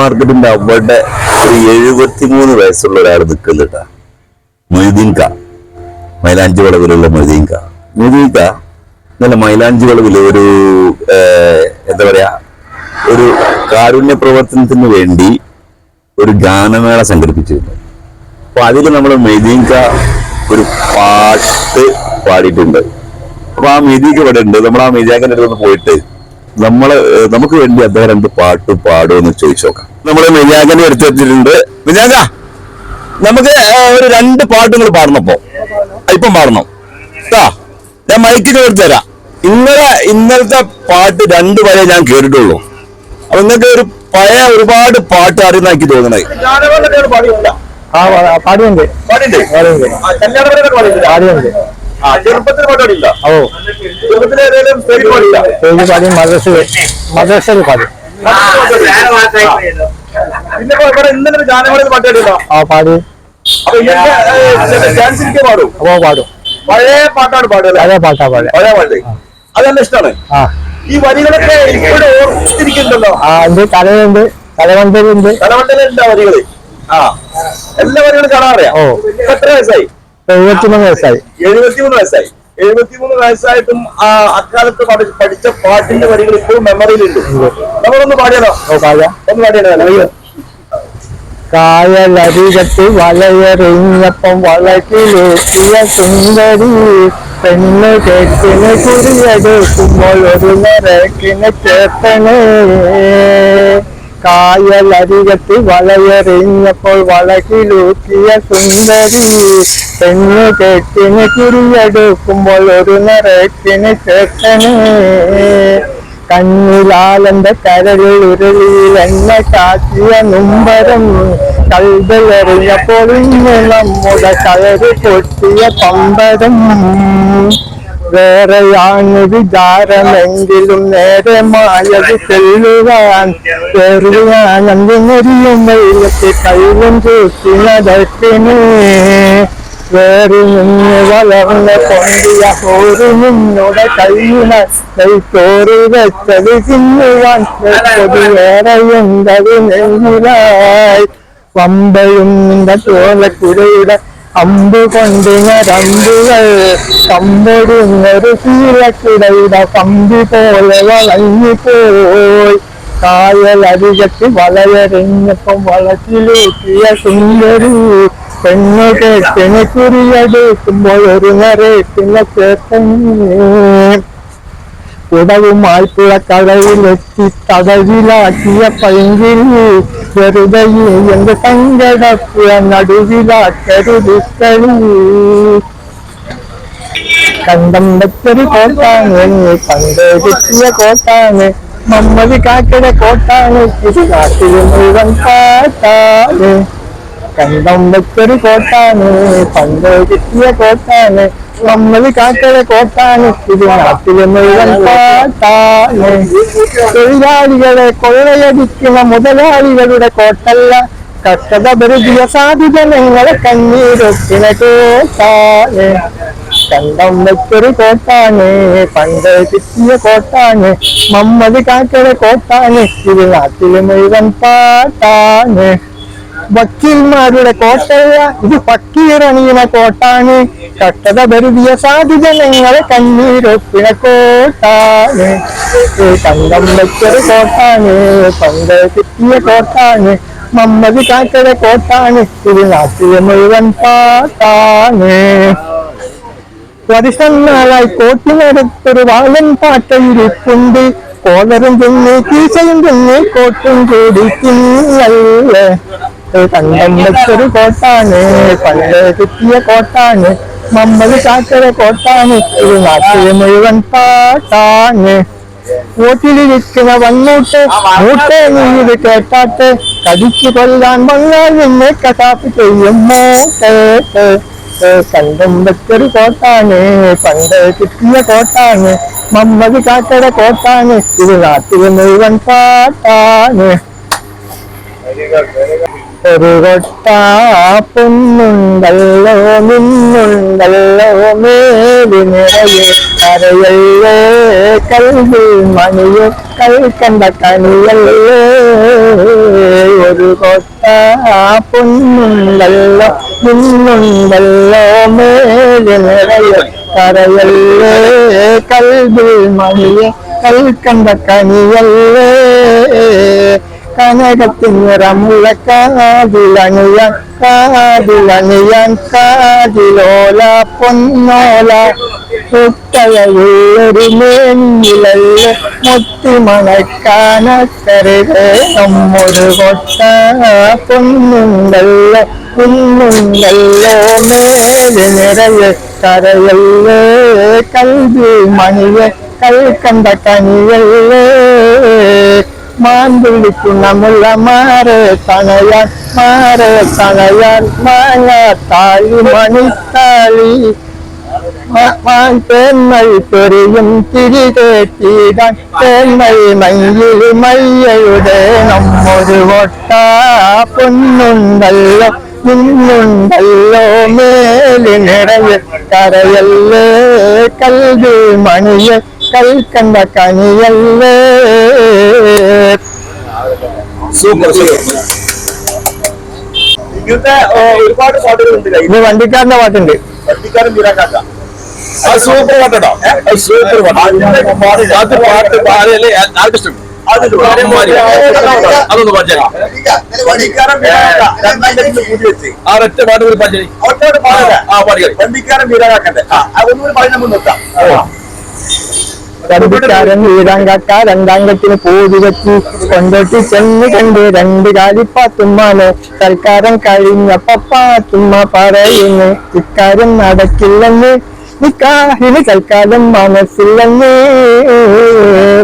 മാർക്കറ്റിന്റെ അവിടെ ഒരു എഴുപത്തിമൂന്ന് വയസ്സുള്ള ഒരാൾ നിൽക്കുന്നുണ്ടാ മൊയ്തീൻക മൈലാഞ്ചി വളവിലുള്ള മൊയ്തീൻക മൊയ്തീൻക നല്ല മൈലാഞ്ചി വളവിൽ ഒരു എന്താ പറയാ ഒരു കാരുണ്യ പ്രവർത്തനത്തിന് വേണ്ടി ഒരു ഗാനമേള സംഘടിപ്പിച്ചിരുന്നു. അപ്പൊ അതിൽ നമ്മൾ മെയ്തീൻക ഒരു പാട്ട് പാടിയിട്ടുണ്ട്. അപ്പൊ ആ മെയ്തീക്ക ഇവിടെ ഉണ്ട്. നമ്മൾ ആ മെയ്താക്കന്റെ അടുത്ത് പോയിട്ട് നമ്മൾ നമുക്ക് വേണ്ടി അദ്ദേഹം രണ്ട് പാട്ട് പാടുമെന്ന് ചോദിച്ചു നോക്കാം. നമ്മൾ മെയ്താക്കനെ എടുത്തു വെച്ചിട്ടുണ്ട്. മെയ്താക്ക നമുക്ക് ഒരു രണ്ട് പാട്ടുകൾ പാടണപ്പോ ഇപ്പം. പാടണം. കേട്ടാ ഞാൻ മൈക്കിന് എടുത്ത് തരാം. ഇന്നലെ ഇന്നലത്തെ പാട്ട് രണ്ട് വരെ ഞാൻ കേട്ടിട്ടുള്ളൂ. അപ്പൊ നിങ്ങൾക്ക് ഒരു പഴയ ഒരുപാട് പാട്ട് അറിയുന്ന എനിക്ക് തോന്നണേ പാടിയുണ്ട്. ചെറുപ്പത്തിൽ പാടില്ല ഓ. ചെറുപ്പത്തിൽ പാടില്ല മദ്രസ മദ്രസയിൽ പാടി. പിന്നെ ഇപ്പൊ ഇവിടെ ഇന്നലെ ഗാനമേളയിൽ പാട്ട് കേട്ടില്ല ആ പാടി. അപ്പൊ ഇന്നത്തെ ഡാൻസ് എനിക്ക് പാടും. അപ്പോ പാടും പഴയ പാട്ടാണ് പാടുക പഴയ പാട്ടാ പാടുക. പഴയ പാട്ട്. അതെല്ലാം ഇഷ്ടമാണ്. ആ. ഈ വരികളൊക്കെ ഇപ്പോഴും ഓർത്തിരിക്കുന്നുണ്ടല്ലോ. ആ ഉണ്ട്. കലയുണ്ട് കലമണ്ഡലുണ്ട് കലമണ്ഡലുണ്ട് വരികൾ. ആ. എല്ലാ വരികളും കാണാൻ അറിയാം. എത്ര വയസ്സായി? എഴുപത്തിമൂന്ന് വയസ്സായി. എഴുപത്തിമൂന്ന് വയസ്സായി. എഴുപത്തിമൂന്ന് വയസ്സായിട്ടും ആ അക്കാലത്ത് പഠി- പഠിച്ച പാട്ടിന്റെ വരികൾ ഇപ്പോഴും മെമ്മറിയിലുണ്ട് നമ്മളൊന്ന് പാടിയാലോ ഒന്ന് പാടിയാലോ കായലരികത്ത് വളയറിഞ്ഞപ്പം വളക്കിലെത്തിയ സുന്ദരി പെണ്ണ് കേട്ടിന് കുറിയെടുക്കുമ്പോൾ ഒരു നിറക്കിന് ചേട്ടന് കായലരികത്ത് വലയെറിഞ്ഞപ്പോൾ വളക്കിലൂക്കിയ സുന്ദരി പെണ്ണ് കേട്ടിന് കുറിയെടുക്കുമ്പോൾ ഒരു നിറക്കിന് ചേട്ടന് കണ്ണിലാലന്റെ കരളിൽ ഉരുളിയിൽ എന്നെ കാട്ടിയ നുംബരം കൽബലെറിഞ്ഞപ്പോൾ ഇന്ന് നമ്മുടെ കയറി പൊട്ടിയ പമ്പരം വേറെയാണ് വിചാരമെങ്കിലും നേരെ മായത് ചെല്ലുവാൻ ചെറുവാൻ അന്തിനെറിയും വെയിലത്ത് കയ്യിലും ചൂട്ടി നടക്കിന് വേറി നിന്ന് വളർന്ന് പൊന്തിയ ഹോറി നിന്നുടെ കയ്യിന കൈത്തോറി വെച്ചത് തിന്നുവാൻ വെച്ചത് വേറെ എന്തത് നെല്ലിലായി പമ്പയും നിന്റെ ചോലക്കുരയുടെ അമ്പ് കൊണ്ട് ഞരമ്പുകൾ കമ്പൊടുന്നൊരു ശീലക്കുടയുടെ പോലെ വളഞ്ഞുപോയി. കായലരികത്ത് വളരെറിഞ്ഞപ്പം വളച്ചിലൂക്കിയ സുന്ദരി പെണ്ണു കേട്ടിന് കുറിയെടുക്കുമ്പോൾ ഒരു നിറയത്തിന് ചേട്ടനെ ഉടവുമായി പുഴക്കടവിലെത്തി തടവിലാക്കിയ പൈങ്കിളി വെറുതെ എന്റെ സങ്കടപ്പുഴ നടുവിലാക്കരുതിക്കളി കണ്ടം വെച്ചൊരു കോട്ടാണ് പണ്ട് കിട്ടിയ കോട്ടാണ്. മമ്മതി കാക്കട കോട്ടാണ് ഇത് നാട്ടിൽ മുഴുവൻ കാട്ടാണ്. കണ്ടം വെച്ചൊരു കോട്ടാണ് പണ്ട് കിട്ടിയ കോട്ടാണ് നമ്മൾ കാക്കട കോട്ടാണ് ഇത് മുഴുവൻ കാട്ടാണ്. തൊഴിലാളികളെ കൊള്ളയടിക്കുന്ന മുതലാളികളുടെ കോട്ടല്ല കഷ്ടത സാധ്യത നിങ്ങളെ കണ്ണീരൊക്കിന കോട്ടാണ്. കണ്ടം വെച്ചൊരു കോട്ടാണ് പണ്ട് കിട്ടിയ കോട്ടാണ് മമ്മത് കാക്കട കോട്ടാണ് ഇത് നാട്ടിൽ മുഴുവൻ പാട്ടാണ്. വക്കീൽമാരുടെ കോട്ടയ ഇത് ഫക്കീറണിയുന്ന കോട്ടാണ്. കഷ്ടത സാധ്യത നിങ്ങളെ കണ്ണീരൊപ്പിന കോട്ടാണ്. കണ്ടം വെച്ചൊരു കോട്ടാണ്. പണ്ട് കിട്ടിയ കോട്ടാണ്. മമ്മതി കാക്കട കോട്ടാണ്. ഇത് നാട്ടിലെ മുഴുവൻ പാട്ടാണ്. വർഷങ്ങളായി കോട്ടിനടുത്തൊരു വാളൻ പാട്ടയിരിപ്പുണ്ട് കോതരും തിന്ന് കീശയും തിന്ന് കോട്ടും കൂടി തിന്നല്ലേ. കണ്ടം വെച്ചൊരു കോട്ടാണ് പണ്ട് കിട്ടിയ കോട്ടാണ് മമ്മത് കാക്കര കോട്ടാണ് ഒരു നാട്ടിൽ മുഴുവൻ പാട്ടാണ്. വോട്ടിലിരിക്കുന്ന വന്നോട്ട് മൂട്ടെ നീ ഇത് കേട്ടാട്ട് കടിച്ചു കൊല്ലാൻ വന്നാൽ നിന്നെ കഥാപ്പ് ചെയ്യുമോ കേട്ട് കണ്ടും വെച്ചൊരു കോട്ടാണ് പണ്ട് കിട്ടിയ കോട്ടാണ് മമ്മത് കാക്കട കോട്ടാണ് ഇത് നാട്ടിൽ മുഴുവൻ പാട്ടാണ്. ഒരു കൊട്ട പൊന്നുണ്ടല്ലോ നിന്നുണ്ടല്ലോ മേലി നിറയെ കരയല്ലേ കൽവിൽ മണിയെ കൽക്കണ്ട കണിയല്ലേ ഒരു കൊട്ട പൊന്നുണ്ടല്ലോ നിന്നുണ്ടല്ലോ മേലെ നിറയെ കരയല്ലേ കൽവിൽ മണിയെ കൽക്കണ്ട കനിയല്ലേ കനകത്തിൻ നിറമുള്ള കാതിലണിയാൻ കാതിലോല പൊന്നോല. മുത്തലയുള്ളൊരു മേനിലല്ലേ മുത്തി മണക്കാനക്കരകെ നമ്മൊരു കൊട്ട പൊന്നുണ്ടല്ലോ കുന്നുണ്ടല്ലോ. മേലെ നിറയെ കരയല്ലേ. കൽവി മണിയെ കൽക്കണ്ട കനിയല്ലേ. മാന്തിളിക്കുന്ന മുള്ള മാറ് തണയാൻ മാറ് തണയാൻ മാങ്ങ താളി മണിത്താളി മാൻ തേന്മൈ പെറിയും തിരികെട്ടിടാൻ തേന്മൈ മയ്യിൽ മയ്യയുടെ നമ്മൊരു വട്ട. പൊന്നുണ്ടല്ലോ നിന്നുണ്ടല്ലോ മേലിനിടയിൽ കരയല്ലേ കൽവി മണിയെ കൽക്കണ്ട കനിയല്ലേ സൂപ്പർ ഒരുപാട് പാട്ടുകളുണ്ട് ഇത് വണ്ടിക്കാരന്റെ പാട്ടുണ്ട്. വണ്ടിക്കാരൻ വീരാക്കാക്ക സൂപ്പർ പാട്ടോ സൂപ്പർ പാട്ട്. പാട്ട് പാടല്ലേ. അതൊന്ന് ആ ഒറ്റ പാട്ട് കൂടി പാടുക ആ പാടിയാൽ വണ്ടിക്കാരൻ വീരാക്കാക്കന്റെ ആ പാടി നിർത്താം. വണ്ടിക്കാരൻ വീരാൻ കാക്ക രണ്ടാം കെട്ടിന് പൂതി വെച്ച് കൊണ്ടോട്ടി ചെന്ന് കണ്ട് രണ്ട് കാലിപ്പാത്തുമ്മാനെ തൽക്കാരം കഴിഞ്ഞ പപ്പാത്തുമ്മ പറയുന്നു ഇക്കാര്യം നടക്കില്ലെന്ന് നിക്കാഹിന് തൽക്കാലം മനസ്സില്ലെന്ന്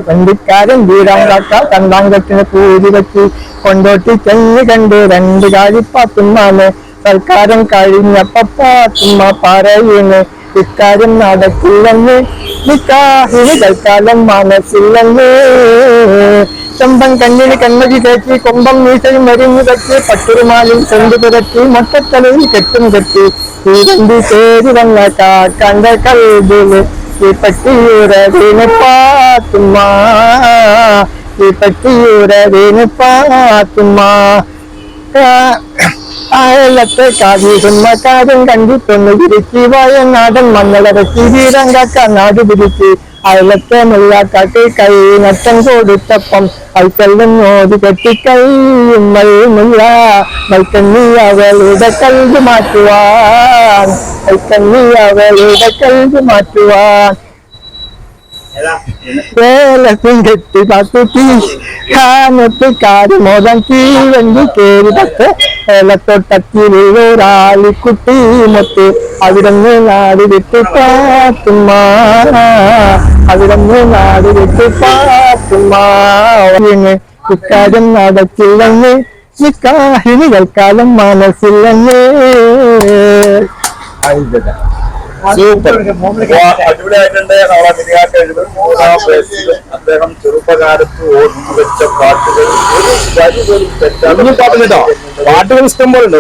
പണ്ടിക്കാരൻ വീരാങ്കാക്ക കാക്ക രണ്ടാം കെട്ടിന് പൂതി വെച്ച് കൊണ്ടോട്ടി ചെന്ന് കണ്ട് രണ്ട് കാലിപ്പാത്തുമ്മാനെ തൽക്കാരം കഴിഞ്ഞ പപ്പാത്തുമ്മ പറയുന്നു ഇക്കാര്യം നടക്കില്ലെന്ന് നിക്കാഹിന് തൽക്കാലം മനസ്സില്ലെന്ന് ചെമ്പം കണ്ണിന് കണ്ണകി കയറ്റി കൊമ്പം മീശയും മരിഞ്ഞു കെട്ടി പട്ടുരുമാലിൽ ചെണ്ടു പുരട്ടി മൊട്ടത്തലയിൽ കെട്ടും കെട്ടി. ഈ രണ്ടി പേര് വന്ന കാക്കന്റെ കൽവിൽ ഈ പട്ടിയൂരതിന് പാത്തുമ്മ. ഈ പട്ടിയൂരതിന് പാത്തുമ്മ. അയലത്തെ കാവീടും കാര്യം കണ്ടിട്ടൊന്ന് തിരിച്ച് വയനാടൻ മണ്ണടക്കി വീരം കാക്ക നാട് പിരിച്ച് അയലത്തെ മുള്ളാക്കാക്ക് കൈ നട്ടം കൊടുത്തപ്പം അൽക്കല്ലും നോതി കെട്ടി കൈയുമ്മയുമില്ല മൽക്കണ്ണി അവളുടെ കൽവ് മാറ്റുവാൻ. മൽക്കണ്ണി അവളുടെ കൽവ് മാറ്റുവാൻ. വേലത്തും കെട്ടി തീ കാനത്ത് കാരുമോദം തീവണ്ടി കേറി പത്ത് ഏലത്തോട്ടത്തിലൊരാളിക്കുട്ടി മൊത്ത് അവിടുന്ന് നാട് വിട്ട് പാത്തുമ്മ അവിടുന്ന് നാട് വിട്ട് പാത്തുമ്മ ഇക്കാര്യം നടക്കില്ലെന്ന് നിക്കാഹിന് തൽക്കാലം മനസ്സില്ലെന്ന് സൂപ്പർ അടിപൊളിയായിട്ടുണ്ട്. നമ്മളെ വയസ്സിൽ അദ്ദേഹം ചെറുപ്പകാലത്ത് വെച്ച പാട്ടുകൾ ഒരു വരി പോലും തെറ്റാതെ പാട്ടുകൾ ഇഷ്ടം പോലെ ഉണ്ട്.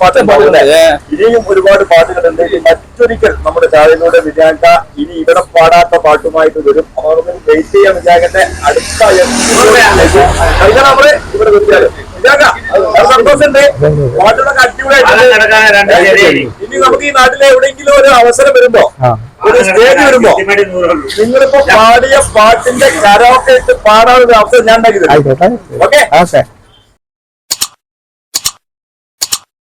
പാട്ടുകളുണ്ട് ഇനിയും ഒരുപാട് പാട്ടുകളുണ്ട്. മറ്റൊരിക്കൽ നമ്മുടെ ചാനലിലൂടെ വിജയാക്ക ഇനി ഇവിടെ പാടാത്ത പാട്ടുമായിട്ട് വരും. അവർക്ക് വെയിറ്റ് ചെയ്യാൻ വിജയാക്കന്റെ അടുത്ത episode-ലേക്ക് കഴിഞ്ഞ നമ്മൾ. ഇവിടെ നിർത്തിയാലും. വിജയാക്ക അത് സന്തോഷമുണ്ട്. പാട്ടുകളൊക്കെ അടിപൊളിയായിട്ടുണ്ട്. ഇനി നമുക്ക് ഈ നാട്ടിലെ എവിടെയെങ്കിലും ഒരു അവസരം വരുമ്പോ ഒരു സ്റ്റേജ് വരുമ്പോ നിങ്ങളിപ്പോ പാടിയ പാട്ടിന്റെ കരോക്കെ ഇട്ട് പാടാൻ ഒരു അവസരം ഞാൻ ഉണ്ടാക്കി തരും. ഓക്കെ? ഓക്കെ